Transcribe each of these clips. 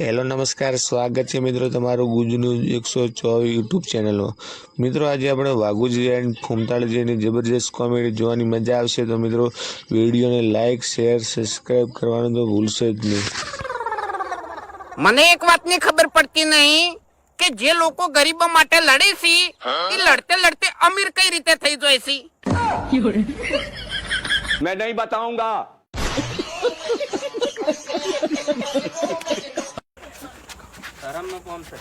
Hello નમસ્કાર. સ્વાગત છે મિત્રો તમારું ગુજ ન્યૂઝ એકસો ચોવીસ યુટ્યુબ ચેનલમાં. મિત્રો આજે આપણે વાઘુજી એન્ડ ફૂમતાળજીની જબરજસ્ત કોમેડી જોવાની મજા આવશે તો મિત્રો વિડીયોને લાઇક શેર સબસ્ક્રાઈબ કરવાનું તો ભૂલશો જ નહીં. મને એક વાતની ખબર પડતી નહીં કે જે લોકો ગરીબો માટે લડે છે એ લડતે લડતે અમીર કઈ રીતે થઈ જાય છે? ધરમનું કોમ છે?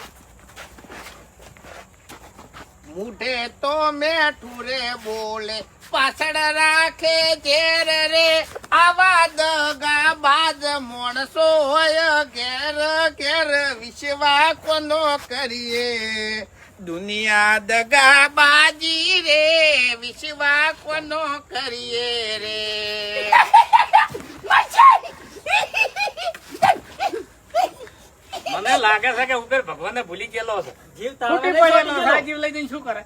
મુઢે તો મેઠું રે બોલે, પાછળ રાખે ઘેર રે. આવા દગા બાજ માણસો હોય, ઘેર ઘેર વિશ્વા કોનો કરીએ? દુનિયા દગા બાજી રે, વિશ્વા કોનો કરીએ રે? મને લાગે છે કે ઉગર ભગવાનને ભૂલી ગયેલો છે. જીવ તૂટી પડેલો જીવ. લઈ જઈને શું કરે?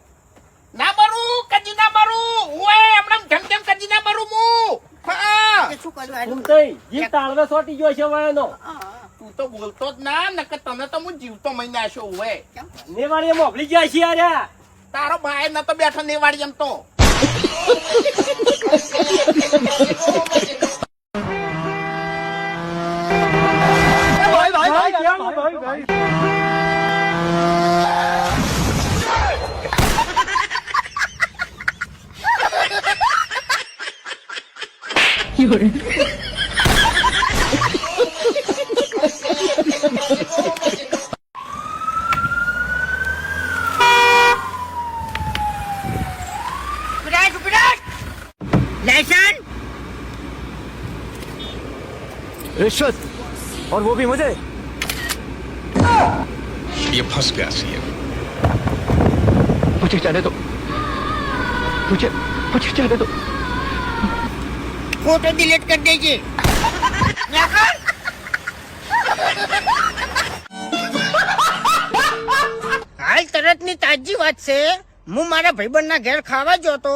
ના મરું કદી ના મરું. ઓય હમણાં ધમ ધમ કદી ના મરું હું. હા. ઊંઘતઈ, જીવ તાળવે સોટી ગયો છે વયનો. તું તો બોલતો જ ના નકર તને તો હું જીવતો મહિને આશો હોય નેવાળીએ મોકલી ગયા છે યાર તારો ભાઈ ન તો બેઠો નેવાડી એમ તો. 有人。रिश्वत और वो भी मुझे ये फंस गया सीएम मुझे जाने दो मुझे मुझे जाने दो ફોટો ડિલીટ કરી દેજે. હાલ તરતની તાજી વાત છે. હું મારા ભાઈબંધ ના ઘેર ખાવા જતો તો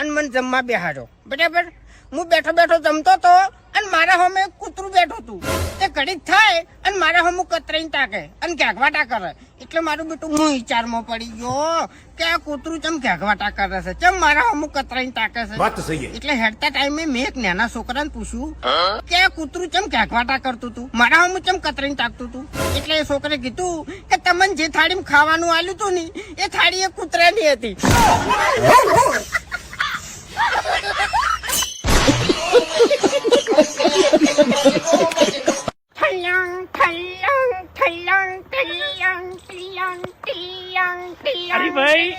અને મને જમવા બેહાડો બરાબર? હું બેઠો બેઠો જમતો તો અને મારા હોમે કૂતરું બેઠું હતું તે ઘડીક થાય અને મારા હોમ કતરાઈને તાકે અને ઘેઘવાટા કરે એટલે મારું બેટું હું વિચારમાં પડી ગયો કે આ કૂતરું ચમ ઘેઘવાટા કરે છે ચમ મારા હોમ કતરાઈને તાકે છે એટલે હેડતા ટાઈમે મેં એક નાના છોકરાને પૂછ્યું કે આ કૂતરું ચમ ઘેઘવાટા કરતું હતું મારા હોમ ચમ કતરાઈ તાકતું હતું એટલે એ છોકરે કીધું કે તમને જે થાળીમાં ખાવાનું આલ્યું હતું ને એ થાળી એ કૂતરાની હતી થૈયાંગ, થૈયાંગ, થૈયાંગ, થૈયાંગ, થૈયાંગ, થૈયાંગ, થૈયાંગ, અરે ભાઈ.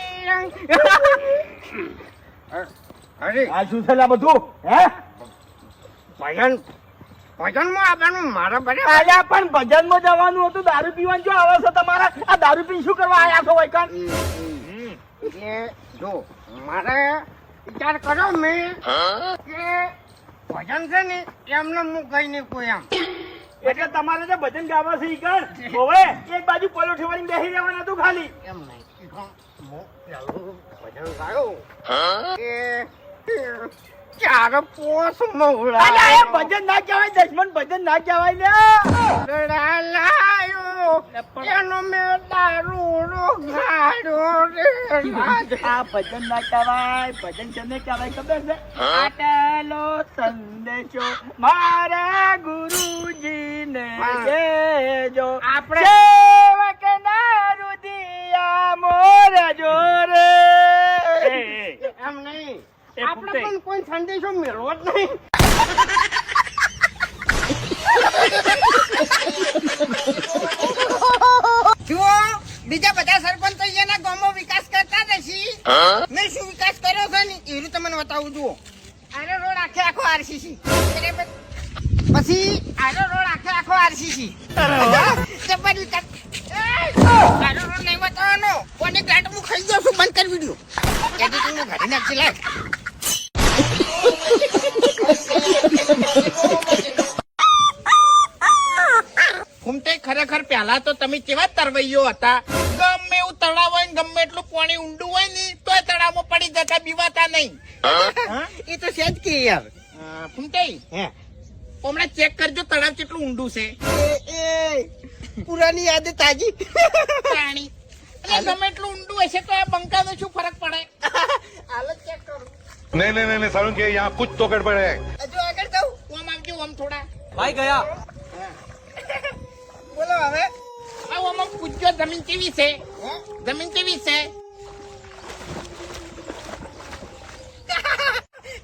અરે આ શું છે લા બધું હે ભજન ભજનમાં આવવાનું મારા બરે અલ્યા પણ ભજનમાં જવાનું હતું દારૂ પીવાનું જો આવે છે તમારા આ દારૂ પી શું કરવા આયા છો વૈકણ એટલે જો મારે વિચાર કરો મેં કે ભજન છે ને એમને હું કઈ નહીં કોઈ આમ એટલે તમારે જે ભજન ગાવા છે ઈ કણ? હવે એક બાજુ પલોઠી વાળીને બેસી રહેવાનું હતું ખાલી. એમ નહીં. ભજન ગાયો કે ચાર પોસ મોળા ભજન ના કહેવાય દશમન ભજન ના કહેવાય લે. એનો મેં દારૂ ગાડ્યો રે. આ ભજન ના કહેવાય ભજન કેને કહેવાય ખબર છે? આટલો સંદેશો મારા ગુરુજીને દેજો. આપણે સેવક ના રુદિયા મોર જોરે. એમ નહીં. આપણે પણ કોઈ સંદેશો મેળવો જ નહીં. જુઓ બીજા બધા સરપંચ એના ગામો વિકાસ કરતા નથી મેં શું વિકાસ કર્યો છે ને? એવું તમને બતાવું જુઓ. આનો રોડ આખે આખો આરસીસી. પછી આનો રોડ આખે આખો આરસીસી. જબર વિકાસ આનો રોડ નહીં બતાવવાનો. કોની ગાંઠ હું ખાઈ જાઉં છું? બંધ કરી વીડિયો. એડિટિંગ ઘડી નાખી લાગ ફૂમતે ખરેખર પહેલા તો તમે કેવા તરવૈયો હતા? ગમે એવું તળાવ હોય ને ગમે એટલું પાણી ઊંડું હોય ને તો તોય તળાવમાં પડી જતા બીવાતા નહીં. એ તો છે જ કે યાર. ફૂમતાઈ હમણાં ચેક કરજો તળાવ કેટલું ઊંડું છે. એ પુરાની યાદ તાજી. પાણી. ગમે એટલું ઊંડું હશે તો આ બંકાનો શું ફરક પડે? હાલ ચેક કરું. નહીં નહીં સારું કે યહાં કુછ તો ગડબડ હે. જો આગળ જાઉં ઓમ આવજો ઓમ થોડા. ભાઈ ગયા. બોલો હવે. પૂછજો જમીન કેવી છે? જમીન કેવી છે?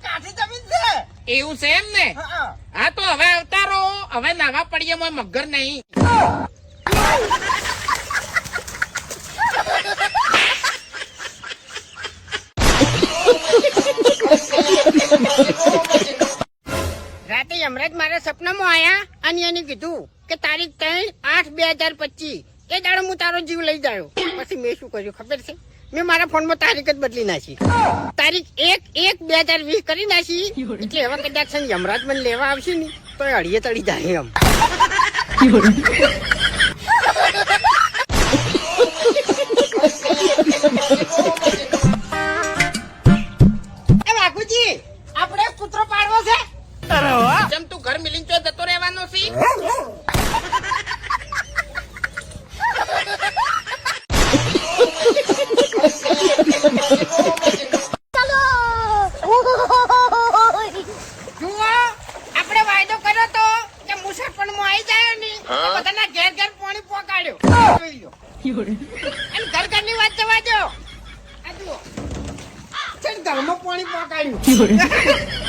કાઠી જમીન છે? એવું છે એમ ને? હા હા. તો હવે અવતારો હવે નાવા પડીએ મોય મગર નહીં. રાતે હમણાં જ મારા સપનામાં આયા અને એને કીધું કે તારીખ ત્રણ આઠ બે હજાર પચીસ. એ દાડો હું તારો જીવ લઈ જાયો. પછી મેં શું કર્યું ખબર છે? મેં મારા ફોનમાં તારીખ જ બદલી નાખી. તારીખ એક એક બે હજાર વીસ કરી નાખી. એટલે એવા કદાચ છે યમરાજ મને લેવા આવશે ને, તો અડીએ તળી જાય એમ. એ અને ઘર ઘરની વાત જવા દો. આ જુઓ. છે ઘરમાં પાણી પહોંચાડ્યું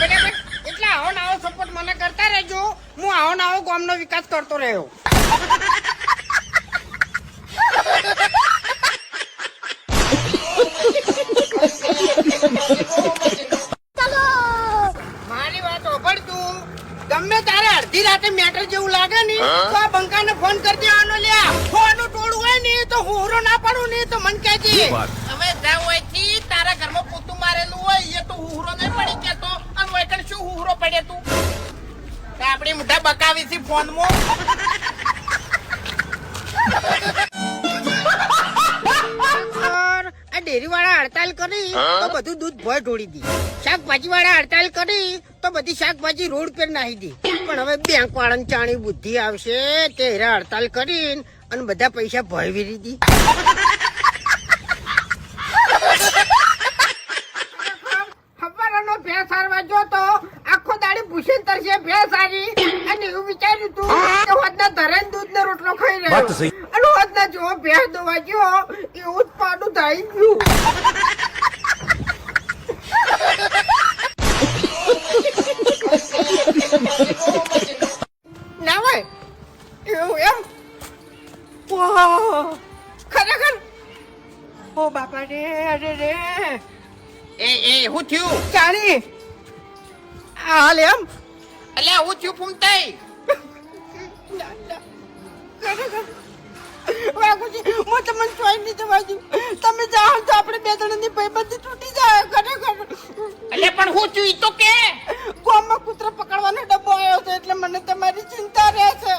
બરાબર. એટલે આવો ને આવો સપોર્ટ મને કરતા રહેજો. હું આવો ને આવો ગામનો વિકાસ કરતો રહ્યો. મારી વાત ઓભળ તું ગમે તારે અડધી રાતે મેટર જેવું લાગે ને તો આ બંકાને ફોન કરી દેવાનો લ્યા. ફોન ટોળું હોય ને તો હું હુરો ના પાડું નહીં તો મન કહેજે. હવે જા હોયથી તારા ઘરમાં પોતું મારેલું હોય એ તો હુહરો નહીં પડી કેતો. અને હોય કણ શું હુહરો પડે તું? આપણી મોઢા બકાવી છે ફોનમાં. આ ડેરી વાળા હડતાલ કરી તો બધું દૂધ ભય ઢોળી દી. શાકભાજી વાળા હડતાલ કરી તો બધી શાકભાજી રોડ પર નાહી દી. પણ હવે બેંક વાળાને ચાણી બુદ્ધિ આવશે તે હેરા હડતાલ કરીને અને બધા પૈસા ભરવી દીધી દી. ભેંસ હારવા જો તો આખો દાડી ભૂસી તરશે ભેંસ હારી. અને એવું વિચાર્યું તું કે હોદના ધરેન દૂધ ને રોટલો ખાઈ રહ્યો. અને હોદના જો ભેંસ દોવા ગયો એવું જ પાડું થઈ ગયું. ના હોય. એવું એમ ખરેખર? ઓ બાપા રે અરે રે. એ એ હું થયું? ચાણી હાલ એમ? એટલે હું થયું ફૂમતાઈ? હું તમને ચોઈ નહીં જવા દઉં તમે જાઓ તો આપણે બે જણાની ભાઈબંધી તૂટી જાય ખરેખર. એટલે પણ હું થયું? તો કે. ગામમાં કૂતરો પકડવાનો ડબ્બો આવ્યો છે એટલે મને તમારી ચિંતા રહે છે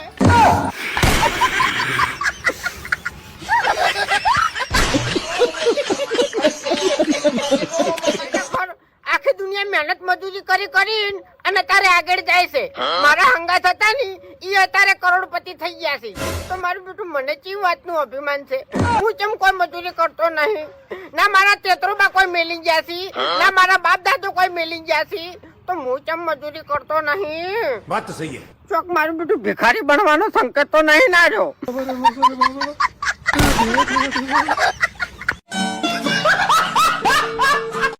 ખરેખર આખી દુનિયા મહેનત મજૂરી કરી કરીને અને તારે આગળ જાય છે. મારા હંગા હતા ની એ અત્યારે કરોડપતિ થઈ ગયા છે. તો મારું બેટું મને ચી વાતનું અભિમાન છે? હું ચમ કોઈ મજૂરી કરતો નહીં? ના મારા તેતરોમાં કોઈ મેલી ગયા છે? ના મારા બાપ દાદો કોઈ મેલી ગયા છે? તો હું ચમ મજૂરી કરતો નહીં? વાત સહી છે ચોક મારું બેટું ભિખારી બનવાનો સંકેત તો નહીં ના રહ્યો.